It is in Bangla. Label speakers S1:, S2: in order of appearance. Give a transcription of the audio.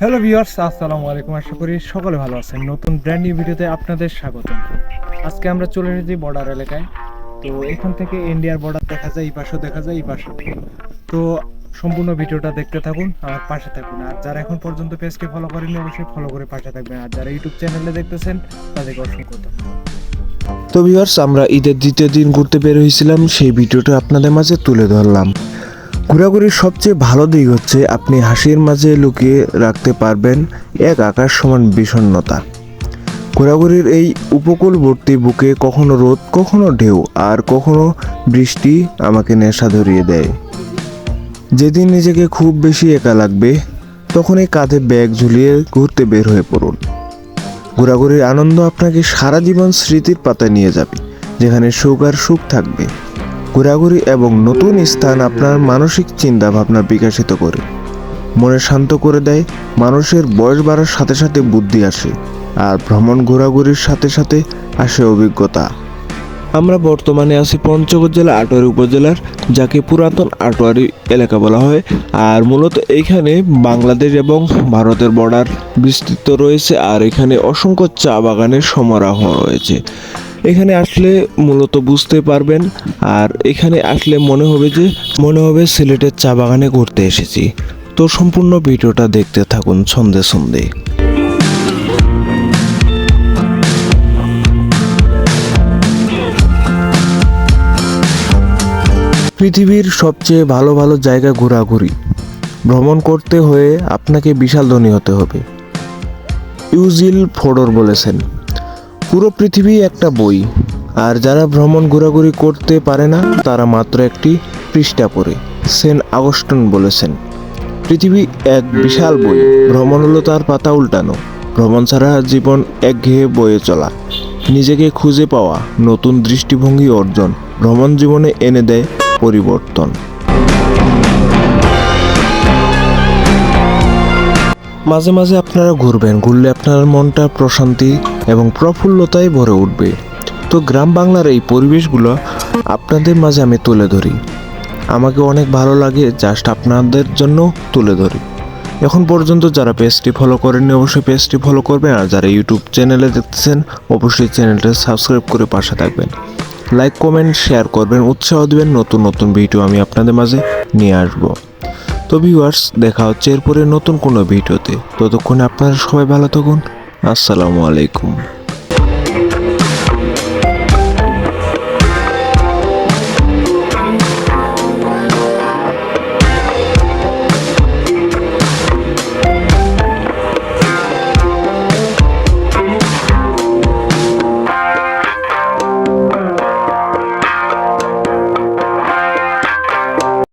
S1: হ্যালো ভিউয়ার্স আসসালামু আলাইকুম। আশা করি সকলে ভালো আছেন। নতুন ব্র্যান্ড নিউ ভিডিওতে আপনাদের স্বাগত আজকে আমরা চলে এসেছি বর্ডার এলাকায়। তো এখান থেকে ইন্ডিয়ার বর্ডার দেখা যায়, এই পাশেও দেখা যায়, এই পাশেও তো সম্পূর্ণ ভিডিওটা দেখতে থাকুন আমার পাশে থাকুন। আর যারা এখন পর্যন্ত পেজটি ফলো করেননি, অবশ্যই ফলো করে পাশে থাকবেন। আর যারা ইউটিউব চ্যানেলে দেখতেছেন, তাদেরকে অসংখ্য ধন্যবাদ।
S2: তো ভিউয়ার্স আমরা ঈদের দ্বিতীয় দিন ঘুরতে বের হয়েছিলাম। সেই ভিডিওটা আপনাদের মাঝে তুলে ধরলাম। ঘোরাঘুরির সবচেয়ে ভালো দিক হচ্ছে আপনি হাসির মাঝে লুকিয়ে রাখতে পারবেন এক আকাশ সমান বিষণ্ণতা। ঘোরাঘুরির এই উপকূলবর্তী বুকে কখনো রোদ, কখনো ঢেউ, আর কখনো বৃষ্টি আমাকে নেশা ধরিয়ে দেয়। যেদিন নিজেকে খুব বেশি একা লাগবে, তখনই কাঁধে ব্যাগ ঝুলিয়ে ঘুরতে বের হয়ে পড়ুন। ঘোরাঘুরির আনন্দ আপনাকে সারা জীবন স্মৃতির পাতায় নিয়ে যাবে, যেখানে সুখ আর সুখ থাকবে। ঘোরাঘুরি এবং নতুন স্থান আপনার মানসিক চিন্তা ভাবনা বিকাশিত করে। মনে শান্ত করে দেয়, মানুষের বয়স বাড়ার সাথে সাথে বুদ্ধি আসে আর ভ্রমণ ঘোরাঘুরির সাথে সাথে আসে অভিজ্ঞতা। আমরা বর্তমানে আছি পঞ্চগড় জেলা আটোয়ারি উপজেলার, যাকে পুরাতন আটোয়ারি এলাকা বলা হয় আর মূলত এইখানে বাংলাদেশ এবং ভারতের বর্ডার বিস্তৃত রয়েছে আর এখানে অসংখ্য চা বাগানের সমারোহ রয়েছে। এখানে আসলে মূলত বুঝতে পারবেন, আর এখানে আসলে মনে হবে যে, মনে হবে সিলেটের চা বাগানে ঘুরতে এসেছি। তো সম্পূর্ণ ভিডিওটা দেখতে থাকুন সন্ধে সন্ধে। পৃথিবীর সবচেয়ে ভালো ভালো জায়গা ঘোরাঘুরি। ভ্রমণ করতে হয়ে আপনাকে বিশাল ধনী হতে হবে। ইউজিল ফোডর বলেছেন পুরো পৃথিবী একটা বই। আর যারা ভ্রমণ ঘোরাঘুরি করতে পারে না, তারা মাত্র একটি পৃষ্ঠা পড়ে, সেন্ট আগস্টন বলেছেন। পৃথিবী এক বিশাল বই, ভ্রমণ হলো তার পাতা উল্টানো। ভ্রমণ ছাড়া জীবন একঘেয়ে বয়ে চলা, নিজেকে খুঁজে পাওয়া, নতুন দৃষ্টিভঙ্গি অর্জন, ভ্রমণ জীবনে এনে দেয় পরিবর্তন। মাঝে মাঝে আপনারা ঘুরবেন, ঘুরলে আপনার মনটা প্রশান্তি এবং প্রফুল্লতায় ভরে উঠবে। তো গ্রাম বাংলার এই পরিবেশগুলো আপনাদের মাঝে আমি তুলে ধরি। আমাকে অনেক ভালো লাগে জাস্ট আপনাদের জন্য তুলে ধরি। এখন পর্যন্ত যারা পেজটি ফলো করেননি অবশ্যই পেজটি ফলো করবেন আর যারা ইউটিউব চ্যানেলে দেখতেছেন অবশ্যই চ্যানেলটা সাবস্ক্রাইব করে পাশে থাকবেন। লাইক কমেন্ট শেয়ার করবেন, উৎসাহ দেবেন, নতুন নতুন ভিডিও আমি আপনাদের মাঝে নিয়ে আসব। তো ভিউয়ার্স দেখা হচ্ছে এরপরে নতুন কোনো ভিডিওতে। ততক্ষণে আপনারা সবাই ভালো থাকুন। আসসালামু আলাইকুম।